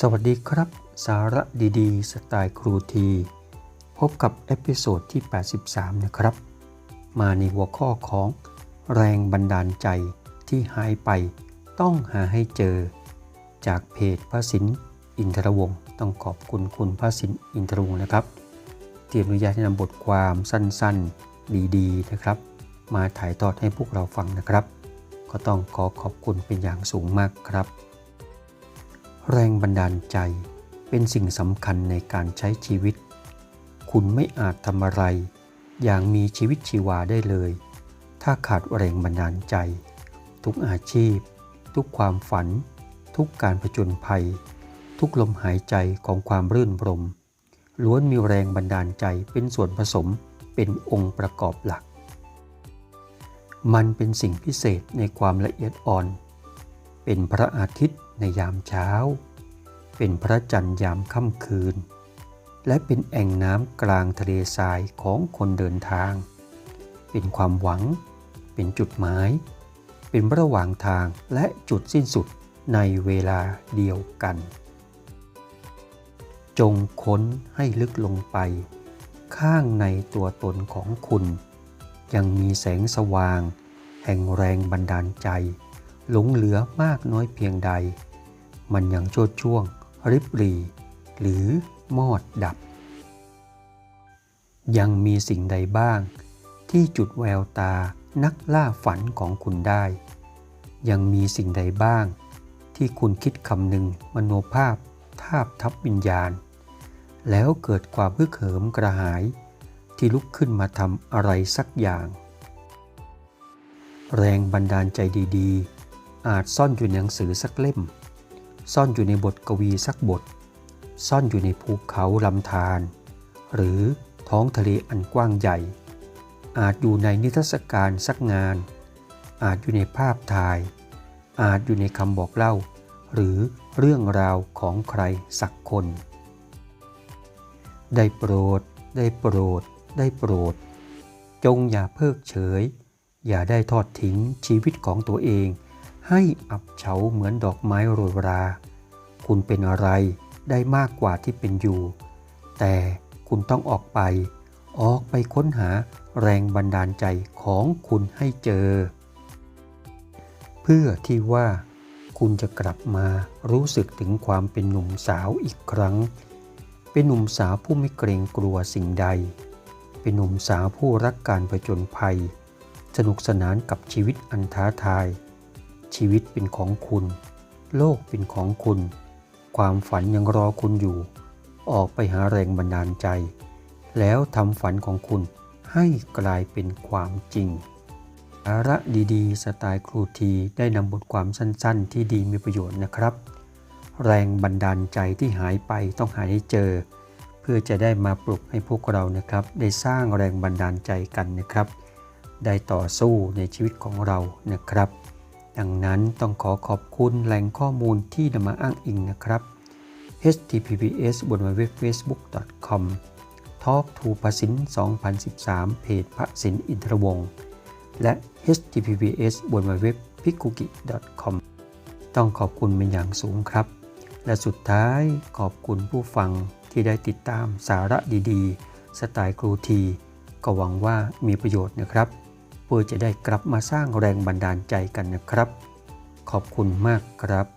สวัสดีครับ สาระดีๆ สไตล์ครูที พบกับเอพิโซดที่ 83 นะครับ มาในหัวข้อของแรงบันดาลใจที่หายไปต้องหาให้เจอ จากเพจพระสินอินทรวงศ์ต้องขอบคุณคุณพระสินอินทรวงศ์นะครับที่อนุญาตให้นำบทความสั้นๆ ดีๆ นะครับ มาถ่ายทอดให้พวกเราฟังนะครับ ก็ต้องขอขอบคุณเป็นอย่างสูงมากครับ แรงบันดาลใจเป็นสิ่งสำคัญในการใช้ชีวิต คุณไม่อาจทำอะไร อย่างมีชีวิตชีวาได้เลย ถ้าขาดแรงบันดาลใจ ทุกอาชีพ ทุกความฝัน ทุกการผจญภัย ทุกลมหายใจของความรื่นรม ล้วนมีแรงบันดาลใจเป็นส่วนผสมเป็นองค์ประกอบหลัก มันเป็นสิ่งพิเศษในความละเอียดอ่อน เป็นพระอาทิตย์ ในยามเช้า เป็นพระจันทร์ยามค่ำคืน และเป็นแอ่งน้ำกลางทะเลทรายของคนเดินทาง เป็นความหวัง เป็นจุดหมาย เป็นระหว่างทางและจุดสิ้นสุดในเวลาเดียวกัน จงค้นให้ลึกลงไป ข้างในตัวตนของคุณ ยังมีแสงสว่าง แห่งแรงบันดาลใจ หลงเหลือมากน้อยเพียงใด มันยังโชดช่วง ริบหรีหรือมอดดับ ยังมีสิ่งใดบ้าง ที่จุดแววตานักล่าฝันของคุณได้ ยังมีสิ่งใดบ้าง ที่คุณคิดคำหนึ่งมโนภาพทาบทับวิญญาณ แล้วเกิดความพึกเหิมกระหาย ที่ลุกขึ้นมาทำอะไรสักอย่าง แรงบันดาลใจดีๆ อาจซ่อนอยู่ในหนังสือสักเล่ม ซ่อนอยู่ในบทกวีสักบท ซ่อนอยู่ในภูเขาลำธารหรือท้องทะเลอันกว้างใหญ่ อาจอยู่ในนิทรรศการสักงาน อาจอยู่ในภาพถ่าย อาจอยู่ในคำบอกเล่า หรือเรื่องราวของใครสักคน ได้โปรด ได้โปรด ได้โปรด จงอย่าเพิกเฉย อย่าได้ทอดทิ้งชีวิตของตัวเอง ให้อับเฉาเหมือนดอกไม้โรยรา คุณเป็นอะไรได้มากกว่าที่เป็นอยู่ แต่คุณต้องออกไป ออกไปค้นหาแรงบันดาลใจของคุณให้เจอ เพื่อที่ว่าคุณจะกลับมารู้สึกถึงความเป็นหนุ่มสาวอีกครั้ง เป็นหนุ่มสาวผู้ไม่เกรงกลัวสิ่งใด เป็นหนุ่มสาวผู้รักการผจญภัย สนุกสนานกับชีวิตอันท้าทาย ชีวิตเป็นของคุณ โลกเป็นของคุณ ความฝันยังรอคุณอยู่ ออกไปหาแรงบันดาลใจ แล้วทำฝันของคุณให้กลายเป็นความจริงสาระดีๆ สไตล์ครูทีได้นำบทความสั้นๆ ที่ดีมีประโยชน์นะครับ แรงบันดาลใจที่หายไปต้องหาให้เจอ เพื่อจะได้มาปลุกให้พวกเรานะครับ ได้สร้างแรงบันดาลใจกันนะครับ ได้ต่อสู้ในชีวิตของเรานะครับ ดังนั้นต้องขอขอบคุณแหล่งข้อมูลที่นำมาอ้างอิงนะครับ https บนเว็บ facebook.com talk to พสิน2013 เพจพระสินอินทรวงศ์และ https บนเว็บ p i k u k i com ต้องขอบคุณเป็นอย่างสูงครับ และสุดท้ายขอบคุณผู้ฟังที่ได้ติดตามสาระดีๆ สไตล์ครูที ก็หวังว่ามีประโยชน์นะครับ เพื่อจะได้กลับมาสร้างแรงบันดาลใจกันนะครับ ขอบคุณมากครับ